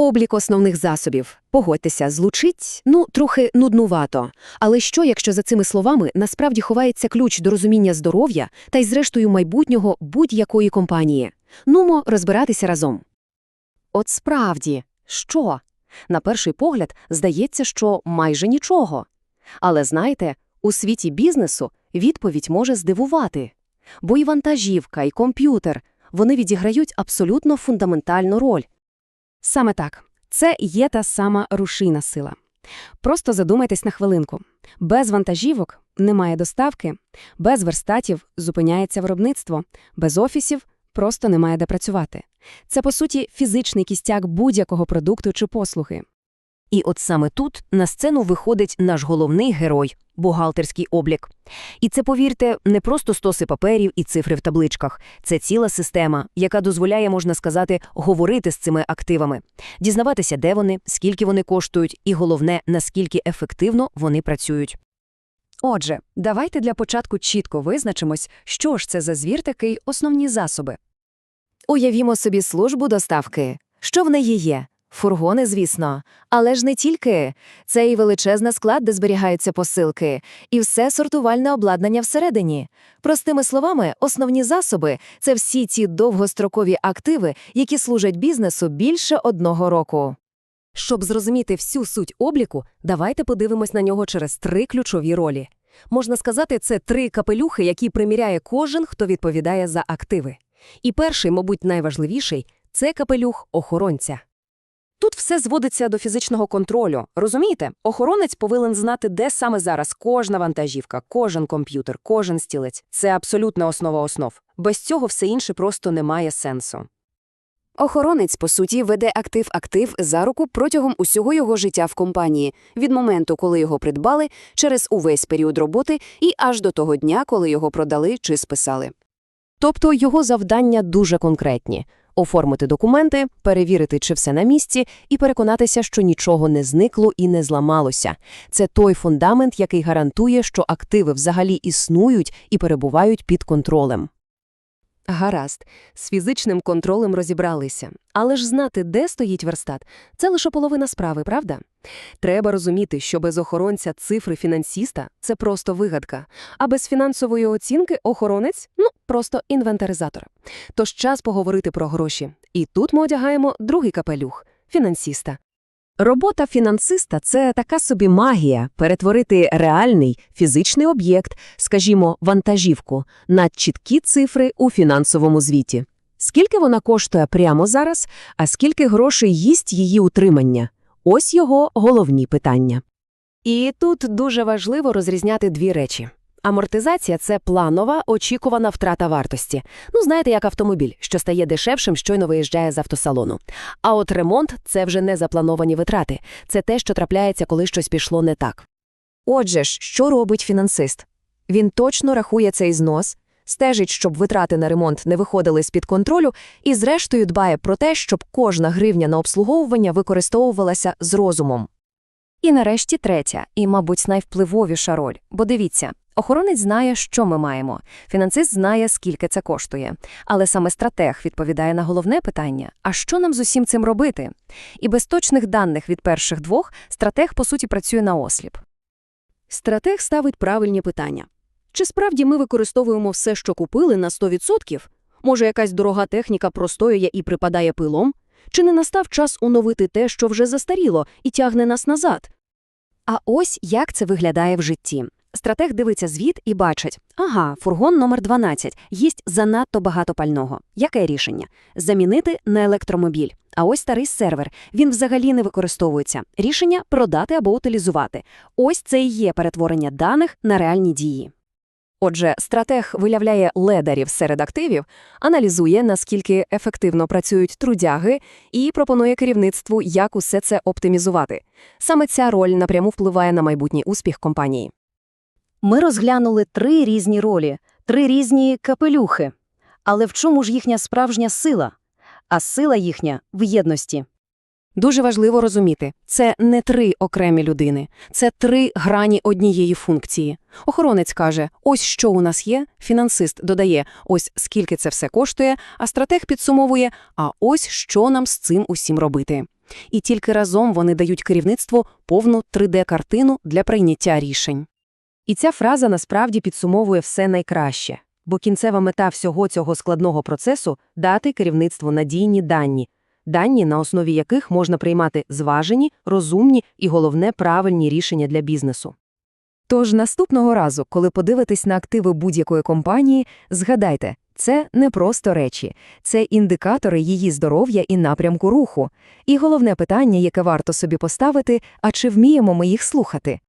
Облік основних засобів. Погодьтеся, звучить, ну, трохи нуднувато. Але що, якщо за цими словами насправді ховається ключ до розуміння здоров'я та й зрештою майбутнього будь-якої компанії? Нумо розбиратися разом. От справді, що? На перший погляд здається, що майже нічого. Але знаєте, у світі бізнесу відповідь може здивувати. Бо і вантажівка, і комп'ютер вони відіграють абсолютно фундаментальну роль. Саме так. Це є та сама рушійна сила. Просто задумайтесь на хвилинку. Без вантажівок немає доставки, без верстатів зупиняється виробництво, без офісів просто немає де працювати. Це, по суті, фізичний кістяк будь-якого продукту чи послуги. І от саме тут на сцену виходить наш головний герой – бухгалтерський облік. І це, повірте, не просто стоси паперів і цифри в табличках. Це ціла система, яка дозволяє, можна сказати, говорити з цими активами, дізнаватися, де вони, скільки вони коштують, і головне, наскільки ефективно вони працюють. Отже, давайте для початку чітко визначимось, що ж це за звір такий основні засоби. Уявімо собі службу доставки. Що в неї є? Фургони, звісно. Але ж не тільки. Це і величезна склад, де зберігаються посилки, і все сортувальне обладнання всередині. Простими словами, основні засоби – це всі ці довгострокові активи, які служать бізнесу більше одного року. Щоб зрозуміти всю суть обліку, давайте подивимось на нього через три ключові ролі. Можна сказати, це три капелюхи, які приміряє кожен, хто відповідає за активи. І перший, мабуть, найважливіший – це капелюх охоронця. Все зводиться до фізичного контролю. Розумієте? Охоронець повинен знати, де саме зараз кожна вантажівка, кожен комп'ютер, кожен стілець. Це абсолютна основа основ. Без цього все інше просто не має сенсу. Охоронець, по суті, веде актив-актив за руку протягом усього його життя в компанії, від моменту, коли його придбали, через увесь період роботи і аж до того дня, коли його продали чи списали. Тобто його завдання дуже конкретні – оформити документи, перевірити, чи все на місці, і переконатися, що нічого не зникло і не зламалося. Це той фундамент, який гарантує, що активи взагалі існують і перебувають під контролем. Гаразд, з фізичним контролем розібралися. Але ж знати, де стоїть верстат, це лише половина справи, правда? Треба розуміти, що без охоронця цифри фінансіста – це просто вигадка, а без фінансової оцінки охоронець – ну, просто інвентаризатор. Тож час поговорити про гроші. І тут ми одягаємо другий капелюх – фінансіста. Робота фінансиста – це така собі магія – перетворити реальний фізичний об'єкт, скажімо, вантажівку, на чіткі цифри у фінансовому звіті. Скільки вона коштує прямо зараз, а скільки грошей їсть її утримання? Ось його головні питання. І тут дуже важливо розрізняти дві речі. Амортизація – це планова, очікувана втрата вартості. Ну, знаєте, як автомобіль, що стає дешевшим, щойно виїжджає з автосалону. А от ремонт – це вже не заплановані витрати. Це те, що трапляється, коли щось пішло не так. Отже ж, що робить фінансист? Він точно рахує цей знос, стежить, щоб витрати на ремонт не виходили з-під контролю, і зрештою дбає про те, щоб кожна гривня на обслуговування використовувалася з розумом. І нарешті третя, і, мабуть, найвпливовіша роль. Бо дивіться, охоронець знає, що ми маємо, фінансист знає, скільки це коштує. Але саме стратег відповідає на головне питання – а що нам з усім цим робити? І без точних даних від перших двох стратег, по суті, працює на осліп. Стратег ставить правильні питання. Чи справді ми використовуємо все, що купили, на 100%? Може, якась дорога техніка простоює і припадає пилом? Чи не настав час оновити те, що вже застаріло, і тягне нас назад? А ось як це виглядає в житті. Стратег дивиться звіт і бачить, ага, фургон номер 12, їсть занадто багато пального. Яке рішення? Замінити на електромобіль. А ось старий сервер, він взагалі не використовується. Рішення – продати або утилізувати. Ось це і є перетворення даних на реальні дії. Отже, стратег виявляє ледарів серед активів, аналізує, наскільки ефективно працюють трудяги, і пропонує керівництву, як усе це оптимізувати. Саме ця роль напряму впливає на майбутній успіх компанії. Ми розглянули три різні ролі, три різні капелюхи. Але в чому ж їхня справжня сила? А сила їхня в єдності. Дуже важливо розуміти, це не три окремі людини, це три грані однієї функції. Охоронець каже, ось що у нас є, фінансист додає, ось скільки це все коштує, а стратег підсумовує, а ось що нам з цим усім робити. І тільки разом вони дають керівництву повну 3D-картину для прийняття рішень. І ця фраза насправді підсумовує все найкраще, бо кінцева мета всього цього складного процесу – дати керівництву надійні дані, дані, на основі яких можна приймати зважені, розумні і, головне, правильні рішення для бізнесу. Тож наступного разу, коли подивитесь на активи будь-якої компанії, згадайте, це не просто речі, це індикатори її здоров'я і напрямку руху. І головне питання, яке варто собі поставити, а чи вміємо ми їх слухати?